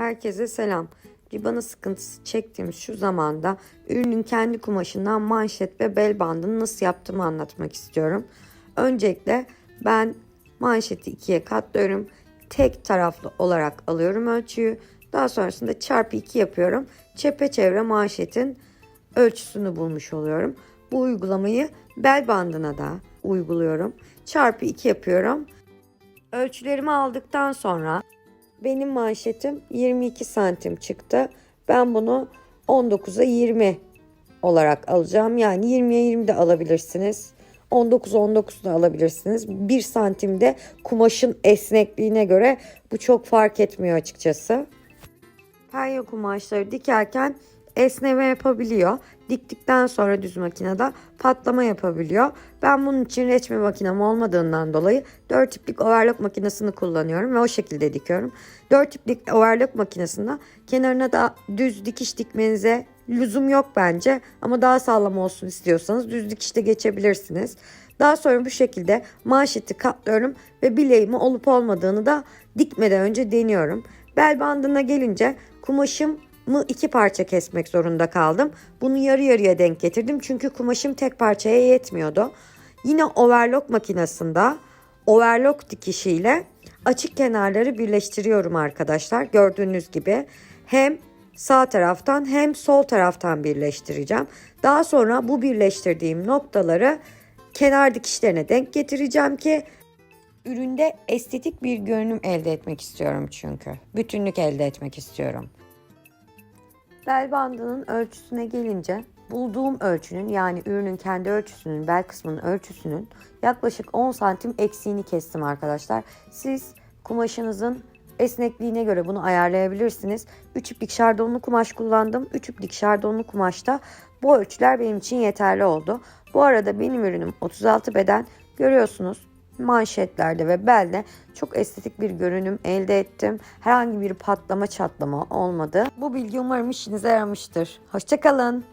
Herkese selam. Ribana sıkıntısı çektiğim şu zamanda ürünün kendi kumaşından manşet ve bel bandını nasıl yaptığımı anlatmak istiyorum. Öncelikle ben manşeti ikiye katlıyorum. Tek taraflı olarak alıyorum ölçüyü. Daha sonrasında çarpı 2 yapıyorum. Çepeçevre manşetin ölçüsünü bulmuş oluyorum. Bu uygulamayı bel bandına da uyguluyorum. Çarpı 2 yapıyorum. Ölçülerimi aldıktan sonra benim manşetim 22 santim çıktı. Ben bunu 19'a 20 olarak alacağım. Yani 20'ye 20 de alabilirsiniz. 19 19 da alabilirsiniz. 1 santimde kumaşın esnekliğine göre bu çok fark etmiyor açıkçası. Penye kumaşları dikerken esneme yapabiliyor. Diktikten sonra düz makinede patlama yapabiliyor. Ben bunun için reçme makinem olmadığından dolayı 4 tiplik overlock makinesini kullanıyorum ve o şekilde dikiyorum. 4 tiplik overlock makinesinde kenarına da düz dikiş dikmenize lüzum yok bence ama daha sağlam olsun istiyorsanız düz dikişte geçebilirsiniz. Daha sonra bu şekilde manşeti katlıyorum ve bileğimi olup olmadığını da dikmeden önce deniyorum. Bel bandına gelince kumaşımı iki parça kesmek zorunda kaldım. Bunu yarı yarıya denk getirdim çünkü kumaşım tek parçaya yetmiyordu. Yine overlock makinesinde overlock dikişiyle açık kenarları birleştiriyorum arkadaşlar. Gördüğünüz gibi hem sağ taraftan hem sol taraftan birleştireceğim. Daha sonra bu birleştirdiğim noktaları kenar dikişlerine denk getireceğim ki üründe estetik bir görünüm elde etmek istiyorum çünkü. Bütünlük elde etmek istiyorum. Bel bandının ölçüsüne gelince bulduğum ölçünün yani ürünün kendi ölçüsünün bel kısmının ölçüsünün yaklaşık 10 santim eksiğini kestim arkadaşlar. Siz kumaşınızın esnekliğine göre bunu ayarlayabilirsiniz. 3 iplik şardonlu kumaş kullandım. 3 iplik şardonlu kumaşta bu ölçüler benim için yeterli oldu. Bu arada benim ürünüm 36 beden görüyorsunuz manşetlerde ve belde çok estetik bir görünüm elde ettim. Herhangi bir patlama çatlama olmadı. Bu bilgi umarım işinize yaramıştır. Hoşçakalın.